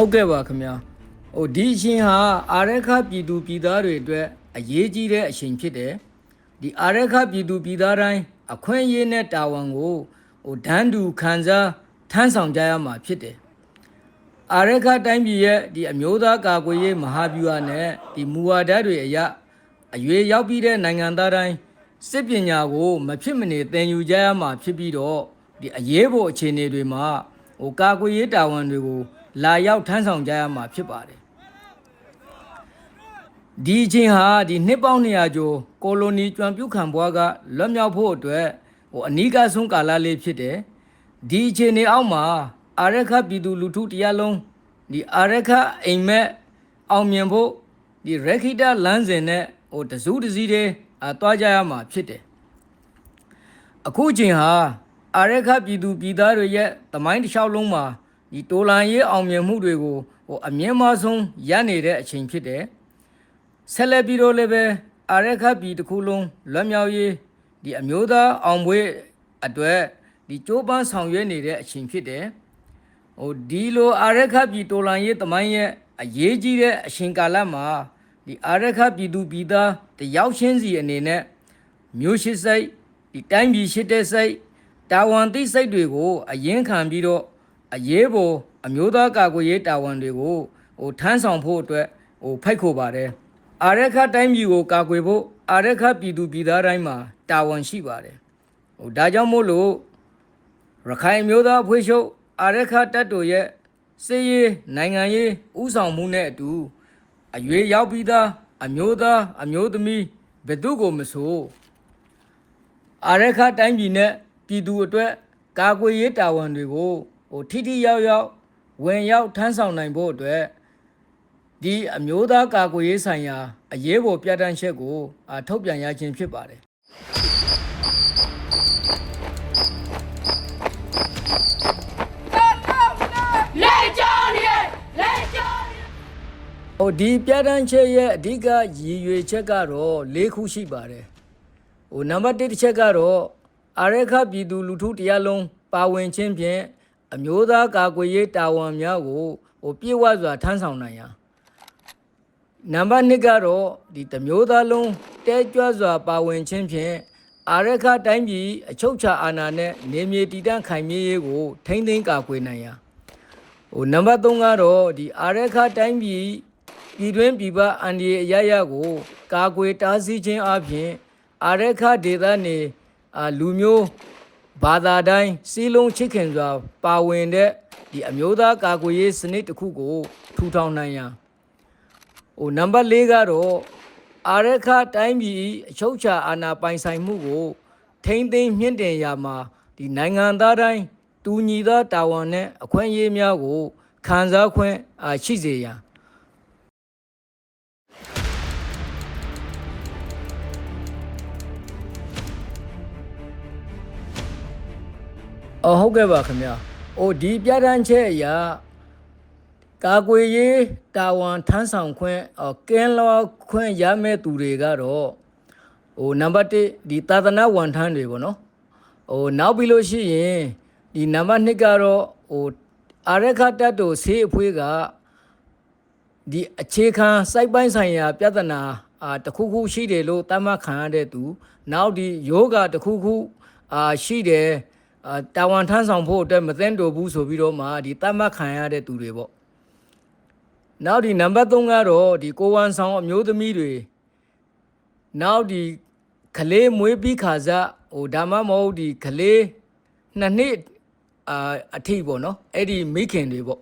ဟုတ်ကဲ့ပါခင်ဗျာဟိုဒီအရှင်ဟာအာရခပြည်သူပြည်သားတွေအတွက်အရေးကြီးတဲ့အရှင်ဖြစ်တယ်ဒီအာရခပြည်သူပြည်သားတိုင်းအခွင့်အရေးနဲ့တာဝန်ကိုဟိုဒန်းတူခံစားထမ်းဆောင်ကြရမှာဖြစ်တယ်အာရခတိုင်းပြည်ရဲ့ဒီအမျိုးသားကာကွယ်ရေးမဟာဗျူဟာနဲ့ဒီမူဝါဒတွေအရအရွေရောက်ပြီးတဲ့နိုင်ငံသားတိုင်းစစ်ပညာကိုမဖြစ်မနေသင်ယူကြရမှာဖြစ်ပြီးတော့ဒီအရေးပေါ်အခြေအနေတွေမှာဟိုကာကွယ်ရေးတာဝန်တွေကို လာရောက်ထမ်းဆောင်ကြရမှာဖြစ်ပါတယ်ဒီအချင်းဟာဒီနှစ်ပေါင်း200ကျော်ကိုလိုနီကျွမ်းပြုတ်ခံဘွားကလွတ်မြောက်ဖို့အတွက်ဟိုအနီးကဆုံးကာလလေးဖြစ်တယ်ဒီအချိန်နေအောက်မှာအာရခပြည်သူလူထုတရားလုံးဒီအာရခအိမ်မက်အောင်မြင်ဖို့ဒီရခိတလမ်းစဉ်နဲ့ဟိုတစူးတစည်းတွေအာတွားကြရမှာဖြစ်တယ်အခုအချိန်ဟာအာရခပြည်သူပြည်သားတွေရဲ့တမိုင်းတစ်လျှောက်လုံးမှာ ဒီတိုလန်ရေးအောင်မြင်မှုတွေကိုဟိုအမြင့်မဆုံးရနေတဲ့အချိန်ဖြစ်တယ်ဆက်လက်ပြီးတော့လည်းပဲအာရခပြည်တစ်ခုလုံးလွတ်မြောက်ရေးဒီအမျိုးသားအောင်ပွဲအတွက်ဒီကြိုးပမ်းဆောင်ရွက်နေတဲ့အချိန်ဖြစ်တယ်ဟိုဒီလိုအာရခပြည်တိုလန်ရေးတမိုင်းရဲ့အရေးကြီးတဲ့အချိန်ကာလမှာဒီအာရခပြည်သူပြည်သားတယောက်ချင်းစီအနေနဲ့မျိုးရှိစိတ်ဒီတိုင်းပြည်ရှိတဲ့စိတ်တာဝန်သိစိတ်တွေကိုအရင်ခံပြီးတော့ အရေးပေါ်အမျိုးသားကာကွယ်ရေးတာဝန်တွေကိုဟိုထမ်းဆောင်ဖို့အတွက်ဟိုဖိတ်ခေါ်ပါတယ်အာရခတိုင်းပြည်ကိုကာကွယ်ဖို့အာရခပြည်သူပြည်သားတိုင်းမှာတာဝန်ရှိပါတယ်ဟိုဒါကြောင့်မို့လို့ရခိုင်အမျိုးသားအဖွဲ့ချုပ်အာရခတပ်တော်ရဲ့စစ်ရေးနိုင်ငံရေးဥဆောင်မှုနဲ့အတူအရွေရောက်ပြီးသားအမျိုးသားအမျိုးသမီးဘယ်သူကိုမဆိုအာရခတိုင်းပြည်နဲ့ပြည်သူအတွက်ကာကွယ်ရေးတာဝန်တွေကို ဟိုထိထိရောက်ရောက်ဝင်ရောက်ထမ်းဆောင်နိုင်ဖို့အတွက်ဒီအမျိုးသားကာကွယ်ရေးဆိုင်ရာအရေးပေါ်ပြဋ္ဌာန်းချက်ကိုအာထုတ်ပြန်ရခြင်းဖြစ်ပါတယ်လက်ကြောင်းရဲလက်ကြောင်း။ဟိုဒီပြဋ္ဌာန်းချက်ရဲ့အဓိကရည်ရွယ်ချက်ကတော့၄ခုရှိပါတယ်။ဟိုနံပါတ်1တစ်ချက်ကတော့အာရခပြည်သူလူထုတရားလုံးပါဝင်ခြင်းဖြင့် အမျိုးသားကာကွယ်ရေးတာဝန်များကိုဟိုပြည့်ဝစွာထမ်းဆောင်နိုင်ရန်နံပါတ်2ကတော့ဒီတမျိုးသားလုံးတဲကြွစွာပါဝင်ခြင်းဖြင့်အာရခတိုင်းပြည်အချုပ်ချာအာဏာနဲ့နေမြေတည်တံ့ခိုင်မြဲရေးကို ထိမ့်သိမ်းကာကွယ်နိုင်ရန်ဟိုနံပါတ်3ကတော့ဒီအာရခတိုင်းပြည်ပြည်တွင်းပြည်ပအန်ဒီအရရကို ကာကွယ်တားဆီးခြင်းအပြင်အာရခဒေသနေအာလူမျိုး ဘာသာတိုင်းစီးလုံးချစ်ခင်စွာပါဝင်တဲ့ဒီအမျိုးသားကာကွယ်ရေးစနစ်တစ်ခုကိုထူထောင်နိုင်ရန်ဟိုနံပါတ်4ကတော့အာရခတိုင်းပြည်အချုပ်ချာအာဏာပိုင်ဆိုင်မှုကို ထိမ့်သိမ်းမြင့်တင်ရာမှာဒီနိုင်ငံသားတိုင်းတူညီသောတာဝန်နဲ့အခွင့်အရေးများကိုခံစားခွင့်အာရှိစေရန် အော်ဟုတ်ကဲ့ပါခင်ဗျာ။အိုဒီပြဋ္ဌာန်းချက်အရာကာကွယ်ရေးတာဝန်ထမ်းဆောင်ခွင့်အော်ကင်းလောခွင့်ရမဲ့သူတွေကတော့ဟိုနံပါတ်1ဒီသာသနာဝန်ထမ်းတွေပေါ့နော်ဟိုနောက်ပြီးလို့ရှိရင်ဒီနံပါတ်2ကတော့ဟိုအာရခတတ်တို့ဆေးအဖွေးကဒီအခြေခံစိုက်ပိုင်းဆိုင်ရာ ပြဿနာအာတစ်ခုခုရှိတယ်လို့သတ်မှတ်ခံရတဲ့သူ နောက်ဒီယောဂတစ်ခုခုအာရှိတယ် အာတာဝန်ထမ်းဆောင်ဖို့အတွက်မသိမ့်တော်ဘူးဆိုပြီးတော့မှဒီသတ်မှတ်ခံရတဲ့သူတွေပေါ့နောက်ဒီနံပါတ်3ကတော့ဒီကိုဝန်ဆောင်အမျိုးသမီးတွေနောက်ဒီကလေးမွေးပြီးခါစားဟိုဒါမှမဟုတ်ဒီကလေးနှစ်နှစ်အာအထိပေါ့နော်အဲ့ဒီမိခင်တွေပေါ့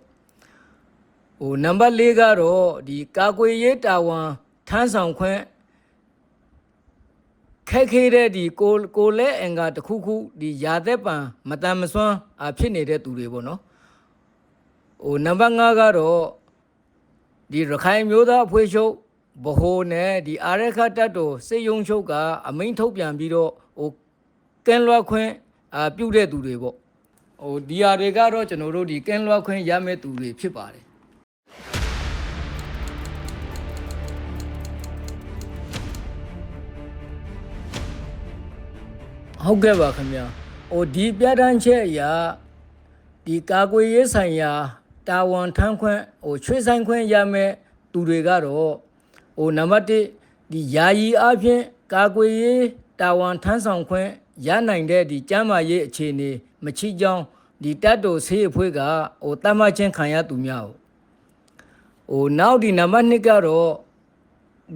ဟိုနံပါတ်၄ကတော့ဒီကာကွယ်ရေးတာဝန်ထမ်းဆောင်ခွင့် ခက်ခဲတဲ့ဒီကိုကိုလဲအင်္ဂါတစ်ခုခုဒီရာသက်ပံမတန်မစွမ်းအဖြစ်နေတဲ့သူတွေပေါ့နော်ဟိုနံပါတ်5ကတော့ဒီရခိုင်မျိုးသားအဖွဲ့ချုပ်ဘဟိုနဲ့ဒီအာရခတတ်တော်စေယုံချုပ်ကအမိန်ထုတ်ပြန်ပြီးတော့ဟိုကင်းလွှတ်ခွင့်အာပြုတ်တဲ့သူတွေပေါ့ဟိုဒီဟာတွေကတော့ကျွန်တော်တို့ဒီကင်းလွှတ်ခွင့်ရမဲ့သူတွေဖြစ်ပါတယ် ဟုတ်ကဲ့ပါခင်ဗျာဟိုဒီပြဋ္ဌာန်းချက်အရာဒီကာကွယ်ရေးဆိုင်ရာတတာဝန်ထမ်းခွင့်ဟိုချွေးဆိုင်ခွင့်ရမယ်သူတွေကတော့ဟိုနံပါတ်1ဒီယာယီအဖြစ်ကာကွယ်ရေးတာဝန်ထမ်းဆောင်ခွင့်ရနိုင်တဲ့ဒီကျမ်းမာရေးအခြေအနေမချီကြောင်းဒီတတ်တော်ဆေးအဖွဲ့ကဟိုတတ်မှတ်ချင်းခံရသူများဟိုနောက်ဒီနံပါတ်2ကတော့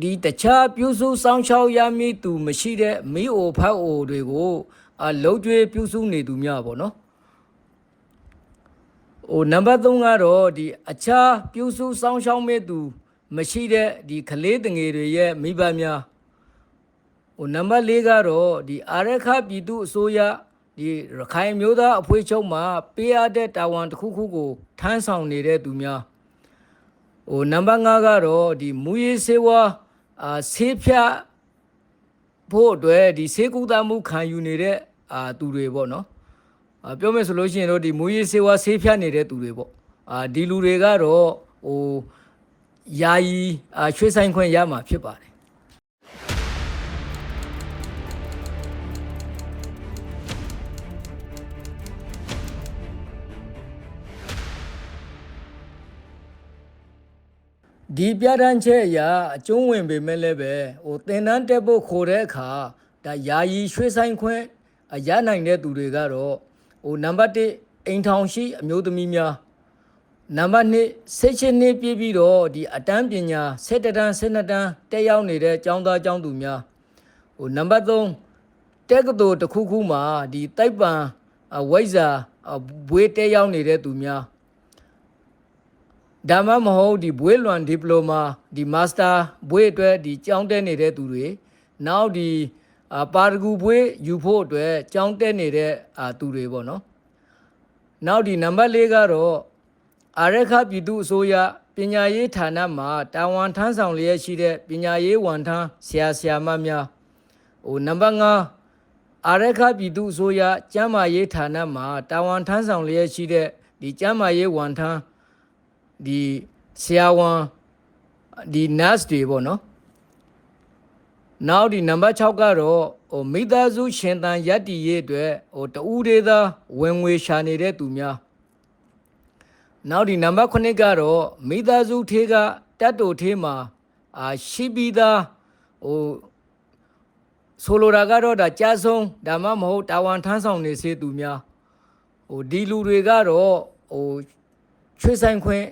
ဒီတခြားပြုစုစောင်းရှောက်ရမည်သူမရှိတဲ့မိအိုဖတ်အိုတွေကိုအလုံးကျွေးပြုစုနေသူများပေါ့နော်ဟိုနံပါတ်3ကတော့ဒီအခြားပြုစုစောင်းရှောက်မဲ့သူမရှိတဲ့ဒီကလေးတငယ်တွေရဲ့မိဘများဟိုနံပါတ်4ကတော့ဒီအာရခပြည်သူအစိုးရဒီရခိုင်မျိုးသားအဖွဲ့ချုပ်မှာပေးရတဲ့တာဝန်တစ်ခုခုကိုထမ်းဆောင်နေတဲ့သူများ ဟိုနံပါတ်5ကတော့ဒီမူရေးစေဝါအာဆေးဖြတ်ဖို့အတွက်ဒီဆေးကုသမှုခံယူနေတဲ့အာသူတွေပေါ့နော်အာပြောမယ်ဆိုလို့ရှိရင်တော့ဒီမူရေးစေဝါဆေးဖြတ်နေတဲ့သူတွေပေါ့အာဒီလူတွေကတော့ဟိုယာယီအာရွှေဆိုင်ခွင့်ရမှာဖြစ်ပါတယ် ဒီပြဋ္ဌာန်းချက်အရာအကျုံးဝင်ပေမဲ့လည်းပဲဟိုသင်တန်းတက်ဖို့ခေါ်တဲ့အခါဒါယာယီရွှေဆိုင်ခွင့်အရနိုင်တဲ့သူတွေကတော့ဟိုနံပါတ်1အိမ်ထောင်ရှိအမျိုးသမီးများနံပါတ်2ဆက်ချင်းနှစ်ပြည့်ပြီးတော့ဒီအတန်းပညာ7တန်း12တန်းတက်ရောက်နေတဲ့ကျောင်းသားကျောင်းသူများဟိုနံပါတ်3တက္ကသိုလ်တစ်ခုခုမှာဒီတိုက်ပံအဝိဇ္ဇာအဘွေးတက်ရောက်နေတဲ့သူများ ဒါမှမဟုတ်ဒီဘွေးလွန်ဒီပလိုမာဒီမာစတာဘွေးအတွက်ဒီကျောင်းတက်နေတဲ့သူတွေနောက်ဒီအာပါရဂူဘွေးယူဖို့အတွက်ကျောင်းတက်နေတဲ့အာသူတွေပေါ့နော်နောက်ဒီနံပါတ်၄ကတော့အာရခပြည်သူအစိုးရပညာရေးဌာနမှာတာဝန်ထမ်းဆောင်လျက်ရှိတဲ့ပညာရေးဝန်ထမ်းဆရာဆရာမများဟိုနံပါတ်5အာရခပြည်သူအစိုးရကျန်းမာရေးဌာနမှာတာဝန်ထမ်းဆောင်လျက်ရှိတဲ့ဒီကျန်းမာရေးဝန်ထမ်း ဒီဆရာဝန်ဒီ nurse တွေပေါ့နော်နောက်ဒီနံပါတ်6ကတော့ဟိုမိသားစုရှင်သန်ရက်တီရေးအတွက်ဟိုတူးသေးသာဝင်ငွေရှာနေတဲ့သူများနောက်ဒီနံပါတ်9ကတော့မိသားစုထေးကတတ်တူထေးမှာအာရှိပြီးသားဟိုဆိုလိုတာကတော့ဒါကြားဆုံးဒါမှမဟုတ်တာဝန်ထမ်းဆောင်နေစေသူများဟိုဒီလူတွေကတော့ဟိုရွှေဆိုင်ခွင့်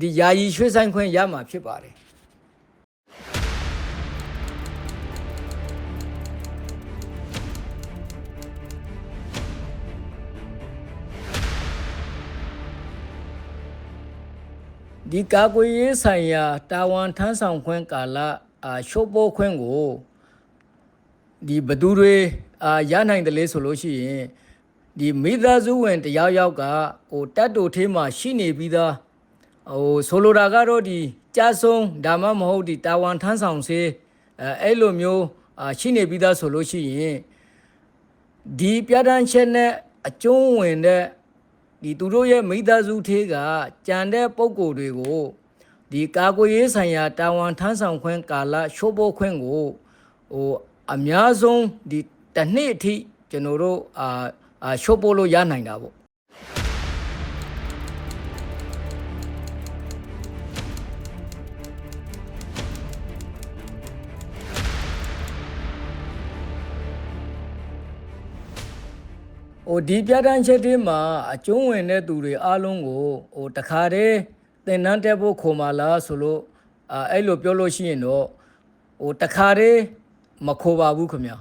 ဒီယာယီရွှေဆိုင်ခွင့်ရမှာဖြစ်ပါတယ်ဒီကာကွယ်ရေးဆိုင်ရာတာဝန်ထမ်းဆောင်ခွင့်ကာလအာရှိုးပိုးခွင့်ကိုဒီဘသူတွေအာရနိုင်တယ်လေဆိုလို့ရှိရင်ဒီမိသားစုဝင်တယောက်ယောက်ကဟိုတတ်တူထေးမှာရှိနေပြီးသား ဟိုဆိုလိုတာကတော့ဒီကြားဆုံးဒါမှမဟုတ်ဒီတာဝန်ထမ်းဆောင်စေအဲအဲ့လိုမျိုးအာရှိနေပြီးသားဆိုလို့ရှိရင်ဒီပြဋ္ဌာန်းချက်နဲ့အကျုံးဝင်တဲ့ဒီသူတို့ရဲ့မိသားစုထေးကကြံတဲ့ပုံကိုယ်တွေကိုဒီကာကွယ်ရေးဆိုင်ရာတာဝန်ထမ်းဆောင်ခွင့်ကာလရှိုးပိုးခွင့်ကိုဟိုအများဆုံးဒီတစ်နှစ်အထိကျွန်တော်တို့အာအာရှိုးပိုးလို့ရနိုင်တာပေါ့ ဟိုဒီပြဋ္ဌာန်းချက်တွေမှာအကျုံးဝင်တဲ့သူတွေအားလုံးကိုဟိုတခါတည်းသင်တန်းတက်ဖို့ခေါ်มาလားဆိုလို့အာအဲ့လိုပြောလို့ရှိရင်တော့ဟိုတခါတည်းမခေါ်ပါဘူးခင်ဗျာ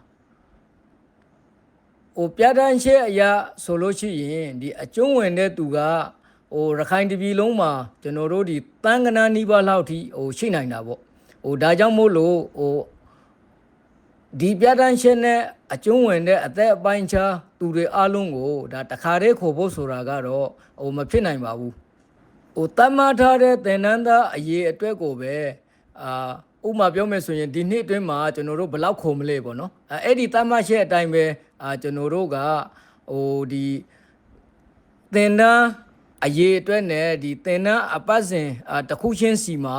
ဟိုပြဋ္ဌာန်းချက်အရာဆိုလို့ရှိရင်ဒီအကျုံးဝင်တဲ့သူကဟိုရခိုင်တပြည်လုံးမှာကျွန်တော်တို့ဒီတန်ကနာနီးပါးလောက်ထိဟိုရှိနိုင်တာပေါ့ဟိုဒါကြောင့်မို့လို့ဟို ဒီပြတန်းရှင်းနဲ့အကျုံးဝင်တဲ့အသက်အပိုင်းခြားသူတွေအလုံးကိုဒါတခါတည်းခေါ်ဖို့ဆိုတာကတော့ဟိုမဖြစ်နိုင်ပါဘူးဟိုတတ်မှတ်ထားတဲ့သင်တန်းသားအရေးအတွက်ကိုပဲအာဥမာပြောမယ်ဆိုရင်ဒီနှစ်အတွင်းမှာကျွန်တော်တို့ဘယ်လောက်ခုံမလဲပေါ့နော်အဲ့ဒီတတ်မှတ်ချက်အတိုင်းပဲအာကျွန်တော်တို့ကဟိုဒီသင်တန်းအရေးအတွက်နဲ့ဒီသင်တန်းအပတ်စဉ်တခုချင်းစီမှာ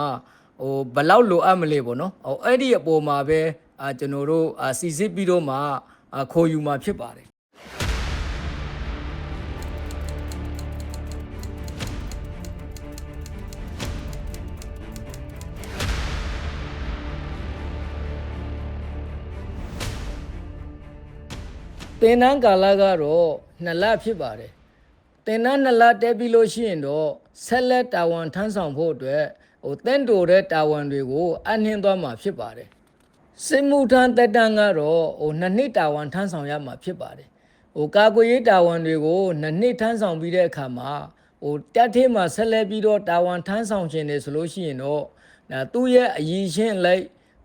ဟိုဘယ်လောက်လိုအပ်မလဲပေါ့နော်ဟိုအဲ့ဒီအပေါ်မှာပဲ အာကျွန်တော်တို့အာစီစစ်ပြီးတော့မှခေါ်ယူမှာဖြစ်ပါတယ်တင်နန်းကာလကတော့2လဖြစ်ပါတယ်တင်နန်း2လတက်ပြီးလို့ရှိရင်တော့ဆက်လက်တာဝန်ထမ်းဆောင်ဖို့အတွက်ဟိုတင့်တိုတဲ့တာဝန်တွေကိုအနှင်းသွားမှာဖြစ်ပါတယ် စစ်မှုထမ်းတက်တန်းကတော့ဟိုနှစ်နှစ်တာဝန်ထမ်းဆောင်ရမှာဖြစ်ပါတယ်ဟိုကာကွယ်ရေးတာဝန်တွေကိုနှစ်နှစ်ထမ်းဆောင်ပြီးတဲ့အခါမှာဟိုတက်သေးမှာဆက်လက်ပြီးတော့တာဝန်ထမ်းဆောင်ခြင်းနေဆိုလို့ရှိရင်တော့ဒါသူ့ရဲ့အရည်ချင်းအလိုက်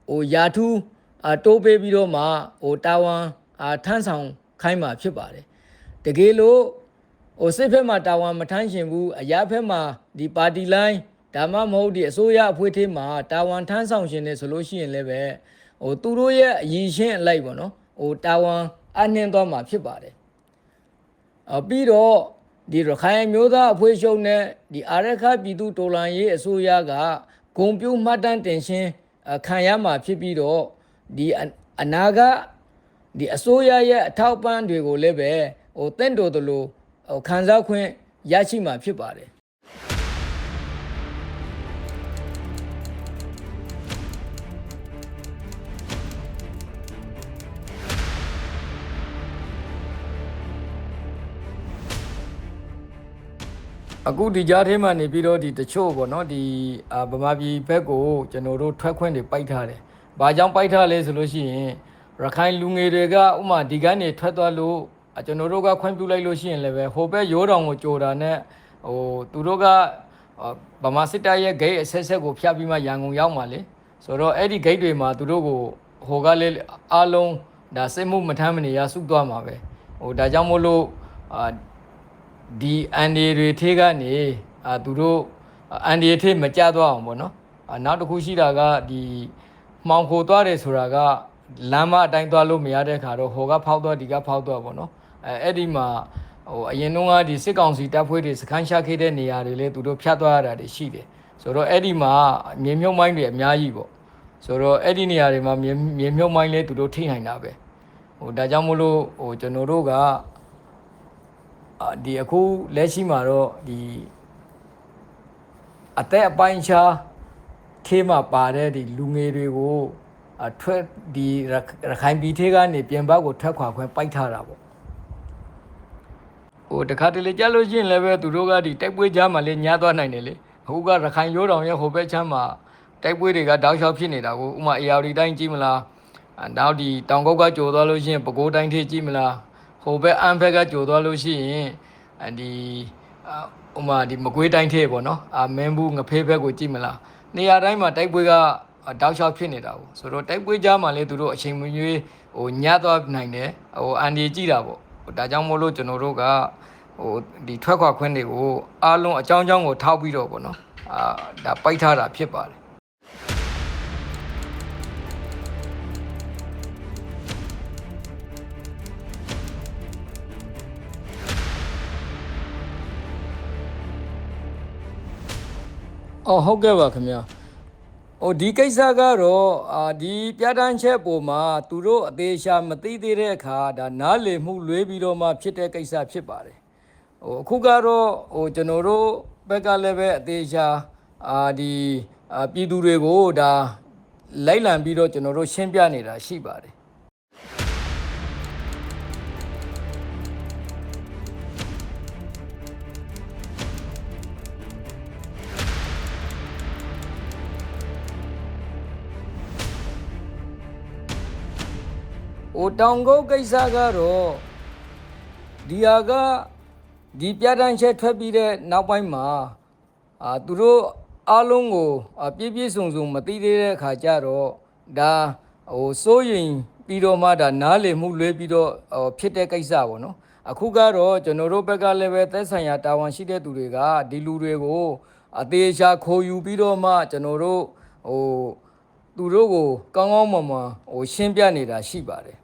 ဟိုယာထူးအာတိုးပေးပြီးတော့မှဟိုတာဝန်အာထမ်းဆောင်ခိုင်းမှာဖြစ်ပါတယ်တကယ်လို့ဟိုစစ်ဖက်မှာတာဝန်မထမ်းရှင်ဘူးအရာဖက်မှာဒီပါတီလိုင်းဒါမှမဟုတ်ဒီအစိုးရအဖွဲ့အထည်မှာတာဝန်ထမ်းဆောင်ရှင်နေဆိုလို့ရှိရင်လည်းပဲ ဟိုသူတို့ရဲ့အရည်ချင်းအလိုက်ပေါ့နော်ဟိုတာဝန်အနှင်းသွားမှာဖြစ်ပါတယ်အပြီးတော့ဒီရခိုင်အမျိုးသားအဖွဲ့ချုပ်နဲ့ဒီအာရခပြည်သူတော်လှန်ရေးအစိုးရကဂုံပြူမှတ်တမ်းတင်ရှင်းအခံရမှာဖြစ်ပြီးတော့ဒီအအနာကဒီအစိုးရရဲ့အထောက်ပံ့တွေကိုလည်းပဲဟိုတင့်တော်တယ်လို့ဟိုခံစားခွင့်ရရှိမှာဖြစ်ပါတယ် အခုဒီကြားထဲမှာနေပြီးတော့ဒီတချို့ပေါ့နော်ဒီအာဗမာပြည်ဘက်ကိုကျွန်တော်တို့ထွက်ခွင့်တွေပိုက်ထားတယ်။ဘာကြောင့်ပိုက်ထားလဲဆိုလို့ရှိရင်ရခိုင်လူငယ်တွေကဥမာဒီကနေထွက်သွားလို့အာကျွန်တော်တို့ကခွင့်ပြုလိုက်လို့ရှိရင်လည်းပဲဟိုဘက်ရိုးတောင်ကိုကြိုတာနဲ့ဟိုသူတို့ကအာဗမာစစ်တပ်ရဲ့ဂိတ်အဆက်ဆက်ကိုဖျက်ပြီးမှရန်ကုန်ရောက်มาလေဆိုတော့အဲ့ဒီဂိတ်တွေမှာသူတို့ကိုဟိုကလည်းအားလုံးဒါစစ်မှုမထမ်းမနေရစုသွားမှာပဲဟိုဒါကြောင့်မို့လို့အာ ဒီအန်ဒီတွေထေးကနေအာသူတို့အန်ဒီထေးမကြသွားအောင်ပေါ့နော်အာနောက်တစ်ခုရှိတာကဒီမှောင်ခိုသွားတယ်ဆိုတာကလမ်းမအတိုင်းသွားလို့မရတဲ့ခါတော့ဟိုကဖောက်သွားဒီကဖောက်သွားပေါ့နော်အဲအဲ့ဒီမှာဟိုအရင်တုန်းကဒီစစ်ကောင်စီတပ်ဖွဲ့တွေစခန်းချခဲ့တဲ့နေရာတွေလေသူတို့ဖျတ်သွားရတာတွေရှိတယ်ဆိုတော့အဲ့ဒီမှာမြေမြုပ်မိုင်းတွေအများကြီးပေါ့ဆိုတော့အဲ့ဒီနေရာတွေမှာမြေမြေမြုပ်မိုင်းလေသူတို့ထိနိုင်တာပဲဟိုဒါကြောင့်မလို့ဟိုကျွန်တော်တို့ကအာ ဒီအခုလက်ရှိမှာတော့ဒီအသက်အပိုင်းခြားခေးမှာပါတဲ့ဒီလူငယ်တွေကိုအထွက်ဒီရရခိုင်ပြည်ထဲကနေပြင်ပကိုထွက်ခွာခွင့်ပိုက်ထားတာပေါ့ဟိုတခါတလေကြလို့ရှိရင်လည်းပဲသူတို့ကဒီတိုက်ပွဲကြားမှာလည်းညားသွားနိုင်တယ်လေအခုကရခိုင်ရိုးတောင်ရဲ့ဟိုဘက်ချမ်းမှာတိုက်ပွဲတွေကတောက်လျှောက်ဖြစ်နေတာကိုဥမာအေယာရီတိုင်းကြည့်မလားအနောက်ဒီတောင်ကုတ်ကကြိုသွားလို့ရှိရင်ပဲခူးတိုင်းထိကြည့်မလား ဟိုဘက်အန်ဘက်ကကြိုသွားလို့ရှိရင်အဒီအာဥမာဒီမကွေးတိုင်းထဲပေါ့နော်အာမင်းဘူးငဖေးဘက်ကိုကြည့်မလားနေရာတိုင်းမှာတိုက်ပွဲကတောက်လျှောက်ဖြစ်နေတာကိုဆိုတော့တိုက်ပွဲကြားမှာလေသူတို့အချိန်မရွေးဟိုညတ်သွားနိုင်တယ်ဟိုအန်ဒီကြည့်တာပေါ့ဟိုဒါကြောင့်မို့လို့ကျွန်တော်တို့ကဟိုဒီထွက်ခွာခွင့်တွေကိုအားလုံးအကြောင်းအကြောင်းကိုထောက်ပြီးတော့ပေါ့နော်အာဒါပိုက်ထားတာဖြစ်ပါတယ် အော်ဟုတ်ကဲ့ပါခင်ဗျာဟိုဒီကိစ္စကတော့အာဒီပြဋ္ဌာန်းချက်ပုံမှာသူတို့အသေးချာမသိသေးတဲ့အခါဒါနားလည်မှုလွဲပြီးတော့မှဖြစ်တဲ့ကိစ္စဖြစ်ပါတယ်ဟိုအခုကတော့ဟိုကျွန်တော်တို့ဘက်ကလည်းပဲအသေးချာအာဒီအာပြည်သူတွေကိုဒါလိုက်လံပြီးတော့ကျွန်တော်တို့ရှင်းပြနေတာရှိပါတယ် တောင်ကုတ်ကိစ္စကတော့ဒီဟာကဒီပြဋ္ဌာန်းချက်ထွက်ပြီးတဲ့နောက်ပိုင်းမှာအာသူတို့အားလုံးကိုအာပြည့်ပြည့်စုံစုံမသိသေးတဲ့အခါကျတော့ဒါဟိုစိုးရင်ပြီးတော့မှဒါနားလည်မှုလွဲပြီးတော့ဟိုဖြစ်တဲ့ကိစ္စပေါ့နော်အခုကတော့ကျွန်တော်တို့ဘက်ကလည်းပဲသက်ဆိုင်ရာတာဝန်ရှိတဲ့သူတွေကဒီလူတွေကိုအသေးချာခိုးယူပြီးတော့မှကျွန်တော်တို့ဟိုသူတို့ကိုကောင်းကောင်းမွန်မွန်ဟိုရှင်းပြနေတာရှိပါတယ်